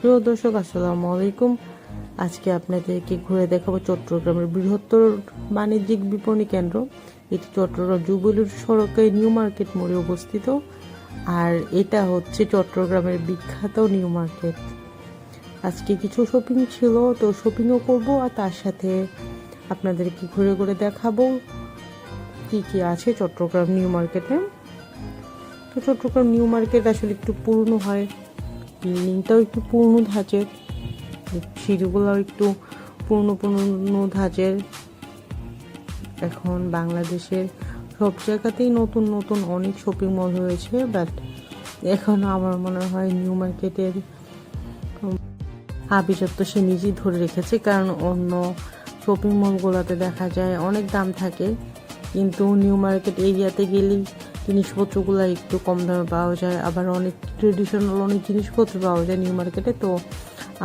প্রিয় দর্শক, আসসালামু আলাইকুম। আজকে আপনাদেরকে ঘুরে দেখাবো চট্টগ্রামের বৃহত্তর বাণিজ্যিক বিপণী কেন্দ্র। এটি চট্টগ্রাম জুবিলির সড়কে নিউ মার্কেট মোড়ে অবস্থিত। আর এটা হচ্ছে চট্টগ্রামের বিখ্যাত নিউ মার্কেট। আজকে কিছু শপিং ছিল, তো শপিংও করব আর তার সাথে আপনাদেরকে ঘুরে ঘুরে দেখাবো কি কি আছে চট্টগ্রাম নিউ মার্কেটে। তো চট্টগ্রাম নিউ মার্কেট আসলে একটু পুরনো হয়। বিল্ডিংটাও একটু পুরনো ধাঁচের সিঁড়িগুলোও একটু পুরনো পুরনো ধাঁচের। এখন বাংলাদেশের সব জায়গাতেই নতুন নতুন অনেক শপিং মল হয়েছে বাট এখন আমার মনে হয় নিউ মার্কেটের আভিজাত্য সে নিজেই ধরে রেখেছে, কারণ অন্য শপিং মলগুলোতে দেখা যায় অনেক দাম থাকে, কিন্তু নিউ মার্কেট এরিয়াতে গেলেই জিনিসপত্রগুলো একটু কম দামে পাওয়া যায়। আবার অনেক ট্রেডিশনাল অনেক জিনিসপত্র পাওয়া যায় নিউ মার্কেটে তো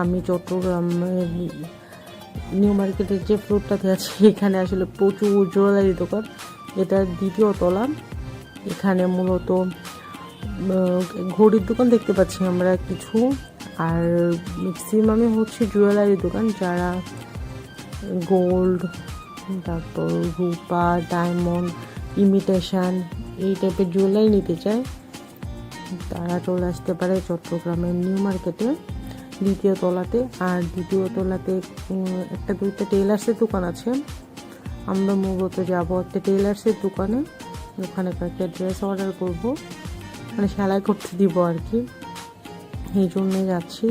আমি চট্টগ্রামের নিউ মার্কেটের যে ফ্লোরটাতে আছে, এখানে আসলে প্রচুর জুয়েলারি দোকান। এটা দ্বিতীয় তলা। এখানে মূলত ঘড়ির দোকান দেখতে পাচ্ছি আমরা কিছু। আর ম্যাক্সিমামে হচ্ছে জুয়েলারি দোকান, যারা গোল্ড তারপর রূপা ডায়মন্ড ইমিটেশন এই টাইপের জুয়েলারি নিতে চায়, তারা চলে আসতে পারে চট্টগ্রামের নিউ মার্কেটে দ্বিতীয় তলাতে। আর দ্বিতীয় তলাতে একটা দুইটা টেলার্সের দোকান আছে। আমরা মূলত যাব একটা টেলার্সের দোকানে। ওখানে কয়েকটা ড্রেস অর্ডার করব। মানে সেলাই করতে দিব আর কি। এই জন্যে যাচ্ছি।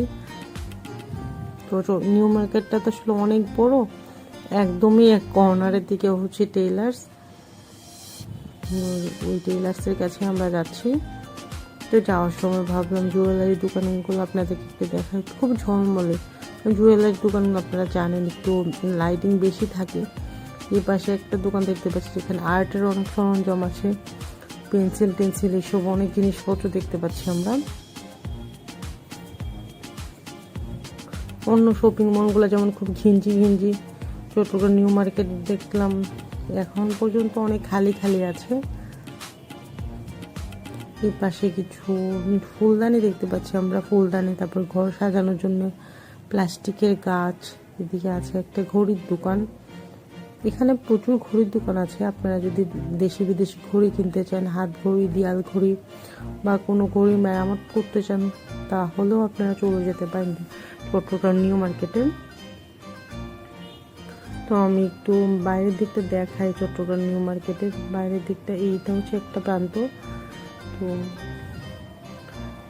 তো নিউ মার্কেটটা তো আসলে অনেক বড়। একদমই এক কর্নারের দিকে হচ্ছে টেলার্স ওই টেলার্সের কাছে আমরা যাচ্ছি। তো যাওয়ার সময় ভাবলাম জুয়েলারি দোকানগুলো আপনাদেরকে একটু দেখাই। খুব ঝলমলে জুয়েলারি দোকান আপনারা জানেন, একটু লাইটিং বেশি থাকে। এই পাশে একটা দোকান দেখতে পাচ্ছি যেখানে আর্টের অনেক সরঞ্জাম আছে। পেন্সিল টেন্সিল এসব অনেক জিনিসপত্র দেখতে পাচ্ছি আমরা। অন্য শপিং মলগুলো যেমন খুব ঘিঞ্জি ঘিঞ্জি, চট্টগ্রাম নিউ মার্কেট দেখলাম। এখন পর্যন্ত অনেক খালি খালি আছে। এই পাশে কিছু ফুলদানি দেখতে পাচ্ছি, আমরা ফুলদানি, তারপর ঘর সাজানোর জন্য প্লাস্টিকের গাছ, এদিকে আছে একটা ঘড়ির দোকান। এখানে প্রচুর ঘড়ির দোকান আছে, আপনারা যদি দেশি বিদেশি ঘড়ি কিনতে চান, হাত ঘড়ি, দিয়াল ঘড়ি বা কোনো ঘড়ি মেরামত করতে চান, তাহলেও আপনারা চলে যেতে পারেন চট্টগ্রাম নিউ মার্কেটে। তো আমি একটু বাইরের দিকটা দেখাই, চট্টগ্রাম নিউ মার্কেটের বাইরের দিকটা। এইটা হচ্ছে একটা প্রান্ত। তো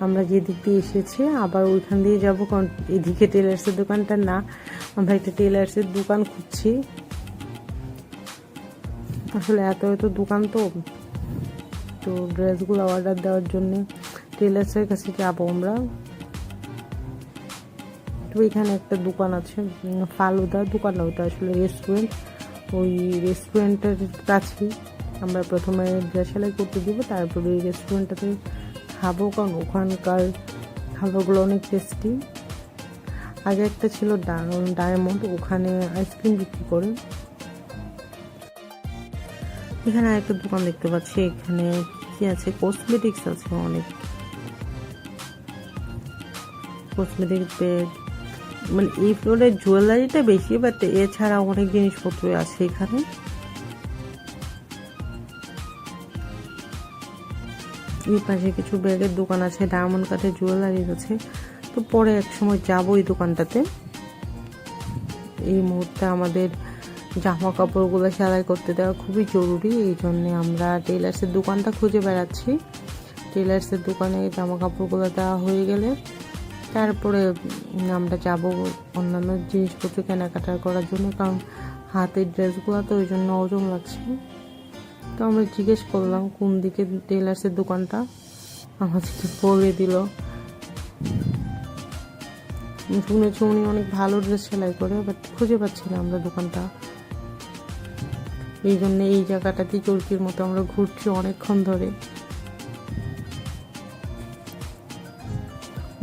আমরা যেদিক দিয়ে এসেছি, আবার ওইখান দিয়ে যাব। কারণ এদিকে টেলার্সের দোকানটা না, আমরা একটা টেলার্সের দোকান খুঁজছি। আসলে এত এত দোকান তো। তো ড্রেসগুলো অর্ডার দেওয়ার জন্য টেলার্সের কাছে যাব আমরা। তো এখানে একটা দোকান আছে ফালুদা দোকান না, ওটা আসলে রেস্টুরেন্ট ওই রেস্টুরেন্টের কাছেই আমরা প্রথমে সেলাই করতে দিব তারপরে ওই রেস্টুরেন্টটাতে খাব, কারণ ওখানকার খাবারগুলো অনেক টেস্টি আগে একটা ছিল ডায়মন্ড, ওখানে আইসক্রিম বিক্রি করে। এখানে একটা দোকান দেখতে পাচ্ছি, এখানে কি আছে? কসমেটিক্স আছে অনেক। কসমেটিক ব্যাগ মানে এই ফ্লোরে জুয়েলারিটা বেশি বাট এছাড়া অনেক জিনিসপত্র আছে এখানে। এই পাশে কিছু ব্যাগের দোকান আছে ডায়মন্ড কাঠের জুয়েলারি আছে তো পরে এক সময় যাব এই দোকানটাতে। এই মুহূর্তে আমাদের জামা কাপড়গুলো সেলাই করতে দেওয়া খুবই জরুরি, এই জন্যে আমরা টেলার্সের দোকানটা খুঁজে বেড়াচ্ছি। টেলার্সের দোকানে জামা কাপড়গুলো দেওয়া হয়ে গেলে তারপরে আমরা যাব অন্যান্য জিনিসপত্র কেনাকাটা করার জন্য, কারণ হাতের ড্রেসগুলো তো ওই জন্য ওজন লাগছে। তো আমরা জিজ্ঞেস করলাম কোন দিকে টেলার্সের দোকানটা। আমাদেরকে বলে দিল। শুনেছি উনি অনেক ভালো ড্রেস সেলাই করে, বাট খুঁজে পাচ্ছি না আমরা দোকানটা। এই জন্য এই জায়গাটাতেই চরকির মতো আমরা ঘুরছি অনেকক্ষণ ধরে।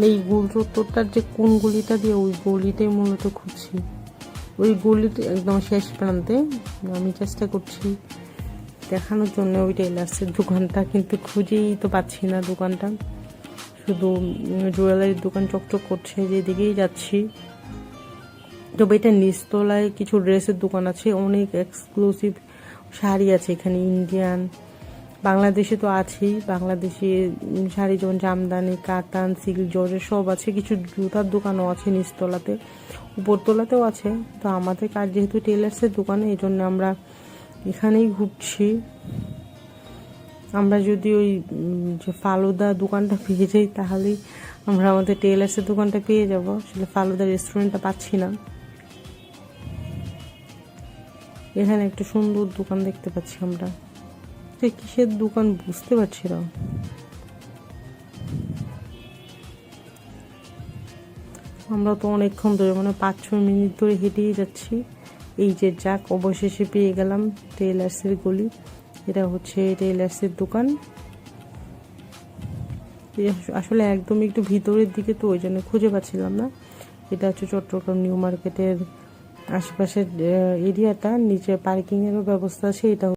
এই গোল চত্বরটার যে কোন গলিটা দিয়ে, ওই গলিটাই মূলত খুঁজছি। ওই গলিতে একদম শেষ প্রান্তে, আমি চেষ্টা করছি দেখানোর জন্য ওই টেলার্সের দোকানটা, কিন্তু খুঁজেই তো পাচ্ছি না দোকানটা। শুধু জুয়েলারির দোকান চকচক করছে, যেদিকেই যাচ্ছি। তবে এটা নিচতলায় কিছু ড্রেসের দোকান আছে, অনেক এক্সক্লুসিভ শাড়ি আছে এখানে ইন্ডিয়ান বাংলাদেশে তো আছেই। বাংলাদেশে শাড়ি যেমন জামদানি, কাতান, সিল্ক জর্জের সব আছে। কিছু জুতার দোকানও আছে নিচতলাতে, উপরতলাতেও আছে। তো আমাদের কাজ যেহেতু টেলার্সের দোকানে এই জন্য আমরা এখানেই ঘুরছি। আমরা যদি ওই যে ফালুদা দোকানটা পেয়ে যাই, তাহলেই আমরা আমাদের টেলার্সের দোকানটা পেয়ে যাব। আসলে ফালুদা রেস্টুরেন্টটা পাচ্ছি না। এখানে একটা সুন্দর দোকান দেখতে পাচ্ছি আমরা। যে কিসের দোকান বুঝতে পারছি না। আমরা তো অনেকক্ষণ ধরে মানে পাঁচ ছ মিনিট ধরে হেঁটেই যাচ্ছি। এই যে যাক, অবশেষে পেয়ে গেলাম টেলার্সের গলি। এটা হচ্ছে টেলার্সের দোকান। আসলে একদম একটু ভিতরের দিকে তো, ওই জন্য খুঁজে পাচ্ছিলাম না। এটা হচ্ছে চট্টগ্রাম নিউ মার্কেটের আশেপাশের এরিয়াটা, নিচে পার্কিংয়েরও ব্যবস্থা আছে এটা